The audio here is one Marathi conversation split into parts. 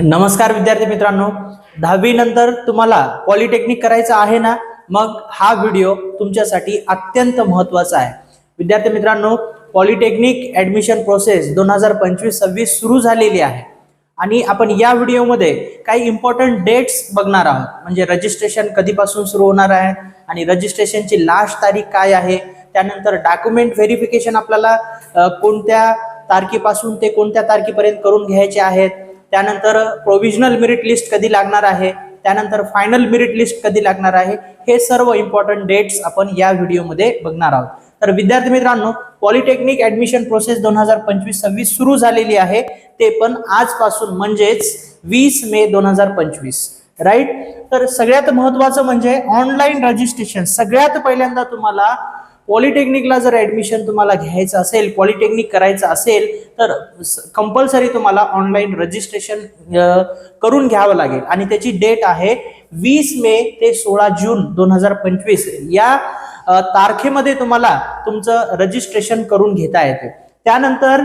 नमस्कार विद्यार्थी मित्रांनो. दहावी नंतर तुम्हाला पॉलिटेक्निक करायचं आहे ना? मग हा व्हिडिओ तुमच्यासाठी अत्यंत महत्त्वाचा आहे. विद्यार्थी मित्रांनो पॉलिटेक्निक ऍडमिशन प्रोसेस दोन हजार पंचवीस सव्वीस सुरू झालेली आहे. आणि आपण या व्हिडिओमध्ये काही इम्पॉर्टंट डेट्स बघणार आहोत. म्हणजे रजिस्ट्रेशन कधीपासून सुरू होणार आहे आणि रजिस्ट्रेशनची लास्ट तारीख काय आहे? त्यानंतर डॉक्युमेंट व्हेरिफिकेशन आपल्याला कोणत्या तारखेपासून ते कोणत्या तारखेपर्यंत करून घ्यायचे आहेत? त्यानंतर प्रोव्हिजनल मेरिट लिस्ट कधी लागणार आहे? त्यानंतर फायनल मेरिट लिस्ट कधी लागणार आहे? हे सर्व इम्पॉर्टंट डेट्स आपण या व्हिडिओमध्ये बघणार आहोत. तर विद्यार्थी मित्रांनो पॉलिटेक्निक ऍडमिशन प्रोसेस दोन हजार पंचवीस सव्वीस सुरू झालेली आहे. ते पण आजपासून म्हणजेच वीस मे दोन हजार पंचवीस. राईट तर सगळ्यात महत्वाचं म्हणजे ऑनलाईन रजिस्ट्रेशन सगळ्यात पहिल्यांदा तुम्हाला पॉलिटेक्निकला जर ॲडमिशन तुम्हाला घ्यायचं असेल पॉलिटेक्निक करायचं असेल तर कंपल्सरी तुम्हाला ऑनलाईन रजिस्ट्रेशन करून घ्यावं लागेल. आणि त्याची डेट आहे वीस मे ते सोळा जून दोन हजार पंचवीस. या तारखेमध्ये तुम्हाला तुमचं रजिस्ट्रेशन करून घेता येते. त्यानंतर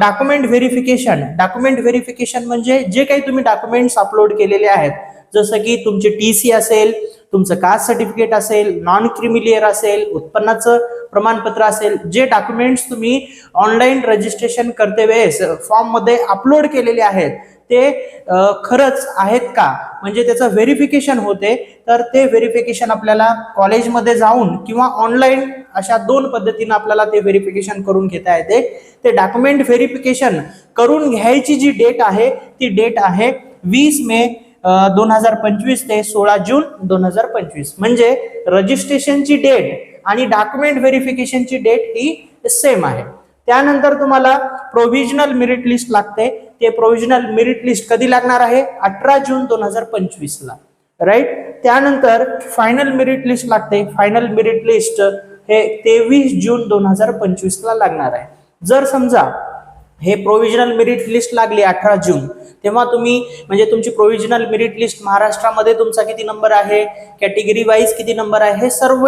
डॉक्युमेंट व्हेरिफिकेशन डॉक्युमेंट व्हेरिफिकेशन म्हणजे जे काही तुम्ही डॉक्युमेंट्स अपलोड केलेले आहेत जसं की तुमचे टी सी असेल तुमचं कास्ट सर्टिफिकेट असेल नॉन क्रिमिलियर असेल उत्पन्नाचं प्रमाणपत्र असेल जे डॉक्युमेंट्स तुम्ही ऑनलाईन रजिस्ट्रेशन करते वेळेस फॉर्ममध्ये अपलोड केलेले आहेत ते खरंच आहेत का? म्हणजे त्याचं व्हेरिफिकेशन होते तर ते व्हेरिफिकेशन आपल्याला कॉलेजमध्ये जाऊन किंवा ऑनलाईन अशा दोन पद्धतीनं आपल्याला ते व्हेरिफिकेशन करून घेता येते. ते डॉक्युमेंट व्हेरिफिकेशन करून घ्यायची जी डेट आहे ती डेट आहे वीस मे दोन हजार पंचवीस ते सोळा जून दोन हजार पंचवीस. म्हणजे रजिस्ट्रेशनची डेट आणि डॉक्युमेंट व्हेरिफिकेशनची डेट ही सेम आहे. त्यानंतर तुम्हाला प्रोव्हिजनल मेरिट लिस्ट लागते. ते प्रोव्हिजनल मेरिट लिस्ट कधी लागणार आहे? अठरा जून दोन हजार पंचवीसला. राईट त्यानंतर फायनल मेरिट लिस्ट लागते. फायनल मेरिट लिस्ट हे तेवीस जून दोन हजार पंचवीसला लागणार आहे. जर समजा हे प्रोव्हिजनल मेरिट लिस्ट लागली अठरा जून. तेव्हा तुम्ही म्हणजे तुमची प्रोव्हिजनल मेरिट लिस्ट महाराष्ट्रामध्ये तुमचा किती नंबर आहे कॅटेगरी वाईज किती नंबर आहे हे सर्व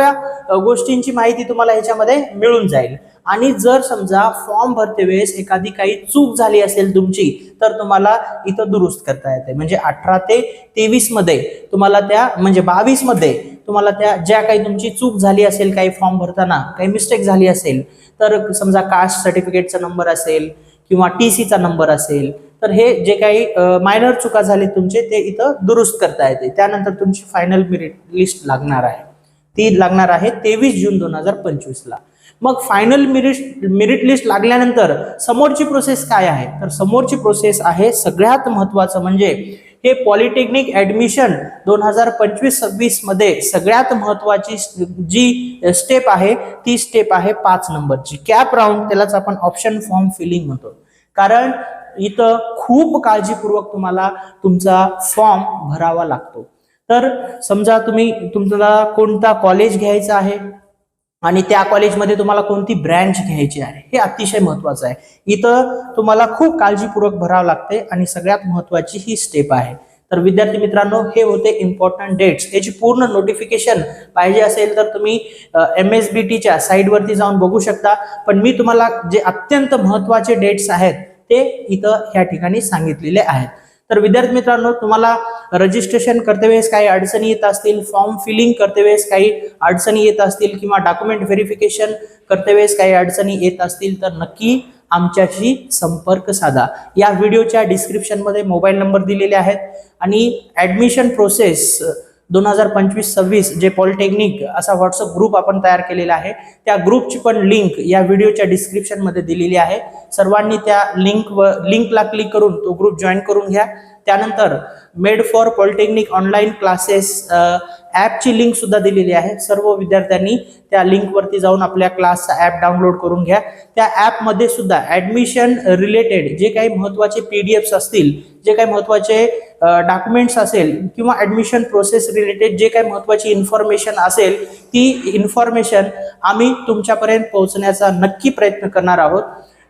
गोष्टींची माहिती तुम्हाला ह्याच्यामध्ये मिळून जाईल. आणि जर समजा फॉर्म भरते वेळेस एखादी काही चूक झाली असेल तुमची तर तुम्हाला इथं दुरुस्त करता येते. म्हणजे अठरा ते तेवीसमध्ये तुम्हाला त्या म्हणजे बावीसमध्ये तुम्हाला त्या ज्या काही तुमची चूक झाली असेल काही फॉर्म भरताना काही मिस्टेक झाली असेल तर समजा कास्ट सर्टिफिकेटचा नंबर असेल किंवा टी सीचा नंबर असेल तर हे जे काही मायनर चुका झाले तुमचे ते इथं दुरुस्त करता येते. त्यानंतर तुमची फायनल मेरिट लिस्ट लागणार आहे. ती लागणार आहे तेवीस जून दोन हजार पंचवीसला मग फायनल मिरिट मिरिट लिस्ट लागल्यानंतर समोरची प्रोसेस काय आहे? तर समोरची प्रोसेस आहे सगळ्यात महत्वाचं म्हणजे हे पॉलिटेक्निक ऍडमिशन दोन हजार पंचवीस सव्वीसमध्ये सगळ्यात महत्वाची जी स्टेप आहे ती स्टेप आहे पाच नंबरची. कॅप राऊंड त्यालाच आपण ऑप्शन फॉर्म फिलिंग म्हणतो. कारण इथं खूप काळजीपूर्वक तुम्हाला तुमचा फॉर्म भरावा लागतो. तर समजा तुम्ही तुमचा कोणता कॉलेज घ्यायचा आहे? आणि त्या कॉलेजमध्ये तुम्हाला कोणती ब्रँच घ्यायची आहे हे अतिशय महत्वाचं आहे. इथं तुम्हाला खूप काळजीपूर्वक भरावं लागते आणि सगळ्यात महत्वाची ही स्टेप आहे. तर विद्यार्थी मित्रांनो हे होते इम्पॉर्टंट डेट्स याची पूर्ण नोटिफिकेशन पाहिजे असेल तर तुम्ही एम एस बी टीच्या साईटवरती जाऊन बघू शकता. पण मी तुम्हाला जे अत्यंत महत्त्वाचे डेट्स आहेत ते इथं ह्या ठिकाणी सांगितलेले आहेत. तर विद्यार्थी मित्रांनो तुम्हाला रजिस्ट्रेशन करते वेळेस काही अडचणी येत असतील फॉर्म फिलिंग करते वेळेस काही अडचणी येत असतील किंवा डॉक्युमेंट व्हेरिफिकेशन करते वेळेस काही अडचणी येत असतील तर नक्की आमच्याशी संपर्क साधा. या व्हिडिओच्या डिस्क्रिप्शनमध्ये मोबाईल नंबर दिलेले आहेत आणि ॲडमिशन प्रोसेस दोन हजार पंचवीस सव्वीस जे पॉलिटेक्निक असा व्हॉट्सअप ग्रुप आपण तयार केलेला आहे त्या ग्रुपची पण लिंक या व्हिडिओच्या डिस्क्रिप्शनमध्ये दिलेली आहे. सर्वांनी त्या लिंक व लिंकला क्लिक करून तो ग्रुप जॉईन करून घ्या. त्यानंतर made for polytechnic online classes ॲपची link सुद्धा दिलेली आहे. सर्व विद्यार्थ्यांनी त्या लिंकवरती जाऊन आपल्या क्लासचा ॲप डाउनलोड करून घ्या. त्या ॲपमध्ये सुद्धा ॲडमिशन रिलेटेड जे काही महत्त्वाचे पी डी एफ्स असतील जे काही महत्त्वाचे डॉक्युमेंट्स असेल किंवा ॲडमिशन प्रोसेस रिलेटेड जे काही महत्त्वाची इन्फॉर्मेशन असेल ती इन्फॉर्मेशन आम्ही तुमच्यापर्यंत पोहोचण्याचा नक्की प्रयत्न करणार आहोत.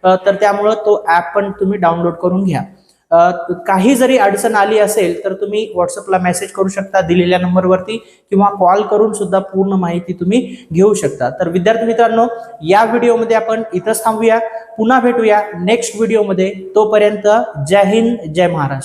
तर त्यामुळं तो ॲप पण तुम्ही डाउनलोड करून घ्या. काही जरी अडचण आली असेल तर तुम्ही व्हॉट्सअपला मेसेज करू शकता दिलेल्या नंबरवरती किंवा कॉल करून सुद्धा पूर्ण माहिती तुम्ही घेऊ शकता. तर विद्यार्थी मित्रांनो या व्हिडिओमध्ये आपण इथंच थांबूया. पुन्हा भेटूया नेक्स्ट व्हिडिओमध्ये तोपर्यंत जय हिंद जय महाराष्ट्र.